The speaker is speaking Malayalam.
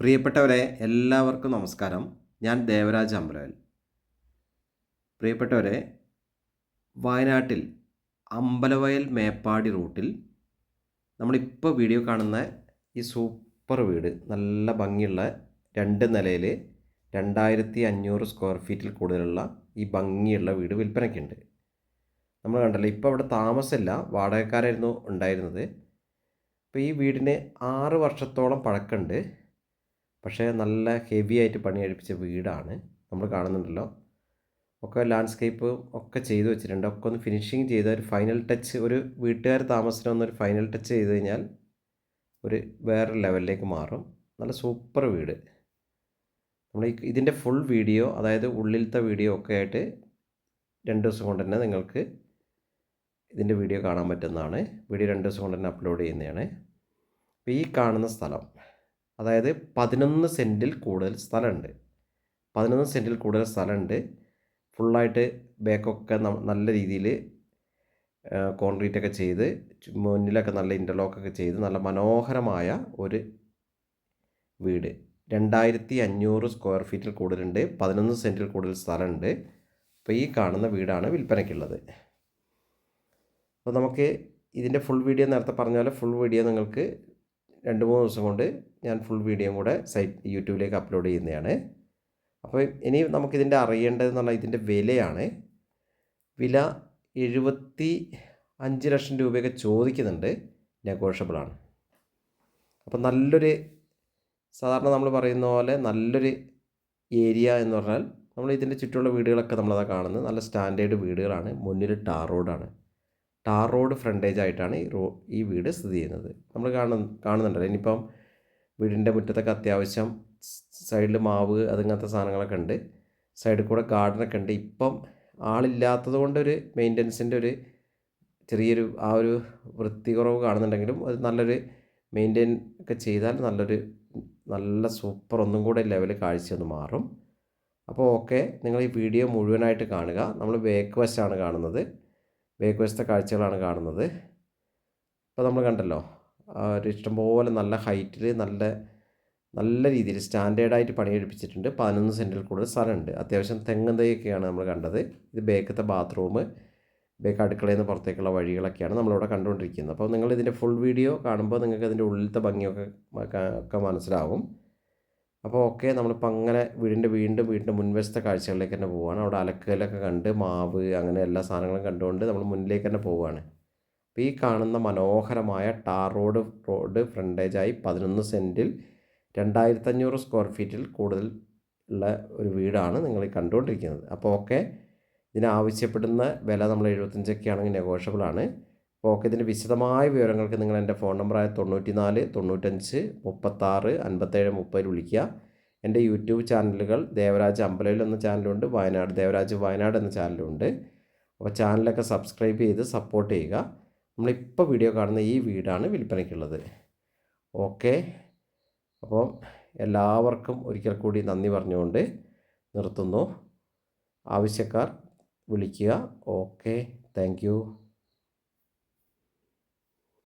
പ്രിയപ്പെട്ടവരെ എല്ലാവർക്കും നമസ്കാരം. ഞാൻ ദേവരാജ് അമ്പലവൽ പ്രിയപ്പെട്ടവരെ വയനാട്ടിൽ അമ്പലവയൽ മേപ്പാടി റൂട്ടിൽ നമ്മളിപ്പോൾ വീഡിയോ കാണുന്ന ഈ സൂപ്പർ വീട് നല്ല ഭംഗിയുള്ള രണ്ട് നിലയിൽ രണ്ടായിരത്തി അഞ്ഞൂറ് സ്ക്വയർ ഫീറ്റിൽ കൂടുതലുള്ള ഈ ഭംഗിയുള്ള വീട് വിൽപ്പനയ്ക്കുണ്ട് നമ്മൾ കണ്ടല്ലോ ഇപ്പോൾ അവിടെ താമസമില്ല വാടകക്കാരായിരുന്നു ഉണ്ടായിരുന്നത്. അപ്പോൾ ഈ വീടിന് ആറ് വർഷത്തോളം പഴക്കമുണ്ട്. പക്ഷേ നല്ല ഹെവി ആയിട്ട് പണി കഴിപ്പിച്ച വീടാണ് നമ്മൾ കാണുന്നുണ്ടല്ലോ. ഒക്കെ ലാൻഡ്സ്കേപ്പ് ഒക്കെ ചെയ്തു വെച്ചിട്ടുണ്ട്. ഒക്കെ ഒന്ന് ഫിനിഷിങ് ചെയ്ത ഒരു ഫൈനൽ ടച്ച് ഒരു വീട്ടുകാർ താമസത്തിന് വന്നൊരു ഫൈനൽ ടച്ച് ചെയ്ത് കഴിഞ്ഞാൽ ഒരു വേറെ ലെവലിലേക്ക് മാറും. നല്ല സൂപ്പർ വീട്. നമ്മൾ ഇതിന്റെ ഫുൾ വീഡിയോ അതായത് ഉള്ളിലത്തെ വീഡിയോ ഒക്കെ ആയിട്ട് രണ്ട് ദിവസം കൊണ്ട് തന്നെ നിങ്ങൾക്ക് ഇതിന്റെ വീഡിയോ കാണാൻ പറ്റുന്നതാണ്. വീഡിയോ രണ്ട് ദിവസം കൊണ്ട് തന്നെ അപ്ലോഡ് ചെയ്യുന്നതാണ്. അപ്പോൾ ഈ കാണുന്ന സ്ഥലം. അതായത് പതിനൊന്ന് സെന്റിൽ കൂടുതൽ സ്ഥലമുണ്ട്. പതിനൊന്ന് സെന്റിൽ കൂടുതൽ സ്ഥലമുണ്ട്. ഫുള്ളായിട്ട് ബാക്കൊക്കെ നല്ല രീതിയിൽ കോൺക്രീറ്റ് ഒക്കെ ചെയ്ത് മുന്നിലൊക്കെ നല്ല ഇന്റർലോക്കൊക്കെ ചെയ്ത് നല്ല മനോഹരമായ ഒരു വീട്. രണ്ടായിരത്തി അഞ്ഞൂറ് സ്ക്വയർ ഫീറ്റിൽ കൂടുതലുണ്ട്. പതിനൊന്ന് സെന്റിൽ കൂടുതൽ സ്ഥലമുണ്ട്. അപ്പോൾ ഈ കാണുന്ന വീടാണ് വിൽപ്പനയ്ക്കുള്ളത്. അപ്പോൾ നമുക്ക് ഇതിന്റെ ഫുൾ വീഡിയോ നേരത്തെ പറഞ്ഞ പോലെ ഫുൾ വീഡിയോ നിങ്ങൾക്ക് രണ്ട് മൂന്ന് ദിവസം കൊണ്ട് ഞാൻ ഫുൾ വീഡിയോയും കൂടെ സൈറ്റ് യൂട്യൂബിലേക്ക് അപ്ലോഡ് ചെയ്യുന്നതാണ്. അപ്പോൾ ഇനി നമുക്കിതിന്റെ അറിയേണ്ടതെന്ന് പറഞ്ഞാൽ ഇതിന്റെ വിലയാണ്. വില എഴുപത്തി അഞ്ച് ലക്ഷം രൂപയൊക്കെ ചോദിക്കുന്നുണ്ട്. നെഗോഷ്യബിളാണ് അപ്പോൾ നല്ലൊരു സാധാരണ നമ്മൾ പറയുന്ന പോലെ നല്ലൊരു ഏരിയ എന്ന് പറഞ്ഞാൽ നമ്മൾ ഇതിന്റെ ചുറ്റുമുള്ള വീടുകളൊക്കെ നമ്മളതാ കാണുന്നത്. നല്ല സ്റ്റാൻഡേർഡ് വീടുകളാണ്. മുന്നിൽ ടാർ റോഡാണ് ടാർ റോഡ് ഫ്രണ്ടേജ് ആയിട്ടാണ് ഈ റോ ഈ വീട് സ്ഥിതി ചെയ്യുന്നത്. നമ്മൾ കാണുന്ന കാണുന്നുണ്ടല്ലോ. ഇനിയിപ്പം വീടിന്റെ മുറ്റത്തൊക്കെ അത്യാവശ്യം സൈഡിൽ മാവ് അതിങ്ങനത്തെ സാധനങ്ങളൊക്കെ ഉണ്ട്. സൈഡിൽ കൂടെ ഗാർഡനൊക്കെ ഉണ്ട്. ഇപ്പം ആളില്ലാത്തത് കൊണ്ടൊരു മെയിന്റനൻസിന്റെ ഒരു ചെറിയൊരു ആ ഒരു വൃത്തി കുറവ് കാണുന്നുണ്ടെങ്കിലും അത് നല്ലൊരു മെയിന്റെയിൻ ഒക്കെ ചെയ്താൽ നല്ലൊരു നല്ല സൂപ്പർ ഒന്നും കൂടെ ലെവൽ കാഴ്ച ഒന്ന് മാറും. അപ്പോൾ ഓക്കെ നിങ്ങൾ ഈ വീഡിയോ മുഴുവനായിട്ട് കാണുക. നമ്മൾ ബേക്ക് വശമാണ് കാണുന്നത്. ബാക്ക് വശത്തെ കാഴ്ചകളാണ് കാണുന്നത്. ഇപ്പോൾ നമ്മൾ കണ്ടല്ലോ ഒരു ഇഷ്ടംപോലെ നല്ല ഹൈറ്റിൽ നല്ല നല്ല രീതിയിൽ സ്റ്റാൻഡേർഡായിട്ട് പണിയെടുപ്പിച്ചിട്ടുണ്ട്. പതിനൊന്ന് സെന്റിൽ കൂടുതൽ സ്ഥലമുണ്ട്. അത്യാവശ്യം തെങ്ങും തൈയൊക്കെയാണ് നമ്മൾ കണ്ടത്. ഇത് ബേക്കത്തെ ബാത്റൂം ബേക്ക് അടുക്കളയിൽ നിന്ന് പുറത്തേക്കുള്ള വഴികളൊക്കെയാണ് നമ്മളിവിടെ കണ്ടുകൊണ്ടിരിക്കുന്നത്. അപ്പോൾ നിങ്ങൾ ഇതിന്റെ ഫുൾ വീഡിയോ കാണുമ്പോൾ നിങ്ങൾക്ക് അതിന്റെ ഉള്ളിലത്തെ ഭംഗിയൊക്കെ ഒക്കെ മനസ്സിലാവും. അപ്പോൾ ഓക്കെ നമ്മളിപ്പോൾ അങ്ങനെ വീടിന്റെ വീണ്ടും വീണ്ടും മുൻവശത്തെ കാഴ്ചകളിലേക്ക് തന്നെ പോവുകയാണ് അവിടെ അലക്കലൊക്കെ കണ്ട് മാവ് അങ്ങനെ എല്ലാ സാധനങ്ങളും കണ്ടുകൊണ്ട് നമ്മൾ മുന്നിലേക്ക് തന്നെ പോവുകയാണ് അപ്പോൾ ഈ കാണുന്ന മനോഹരമായ ടാർ റോഡ് റോഡ് ഫ്രണ്ടേജായി പതിനൊന്ന് സെന്റിൽ രണ്ടായിരത്തഞ്ഞൂറ് സ്ക്വയർ ഫീറ്റിൽ കൂടുതൽ ഉള്ള ഒരു വീടാണ് നിങ്ങൾ കണ്ടുകൊണ്ടിരിക്കുന്നത്. അപ്പോൾ ഓക്കെ ഇതിനാവശ്യപ്പെടുന്ന വില നമ്മൾ എഴുപത്തഞ്ചൊക്കെ ആണെങ്കിൽ നെഗോഷ്യബിൾ ആണ്. അപ്പോൾ ഓക്കെ ഇതിന്റെ വിശദമായ വിവരങ്ങൾക്ക് നിങ്ങൾ എന്റെ ഫോൺ നമ്പറായ തൊണ്ണൂറ്റി നാല് തൊണ്ണൂറ്റഞ്ച് മുപ്പത്താറ് അൻപത്തേഴ് മുപ്പതിൽ വിളിക്കുക. എന്റെ യൂട്യൂബ് ചാനലുകൾ ദേവരാജ് അമ്പലയിൽ എന്ന ചാനലുണ്ട് വയനാട് ദേവരാജ് വയനാട് എന്ന ചാനലുണ്ട്. അപ്പോൾ ചാനലൊക്കെ സബ്സ്ക്രൈബ് ചെയ്ത് സപ്പോർട്ട് ചെയ്യുക. നമ്മളിപ്പോൾ വീഡിയോ കാണുന്ന ഈ വീടാണ് വിൽപ്പനയ്ക്കുള്ളത്. ഓക്കെ. അപ്പോൾ എല്ലാവർക്കും ഒരിക്കൽ കൂടി നന്ദി പറഞ്ഞുകൊണ്ട് നിർത്തുന്നു. ആവശ്യക്കാർ വിളിക്കുക. ഓക്കെ. താങ്ക്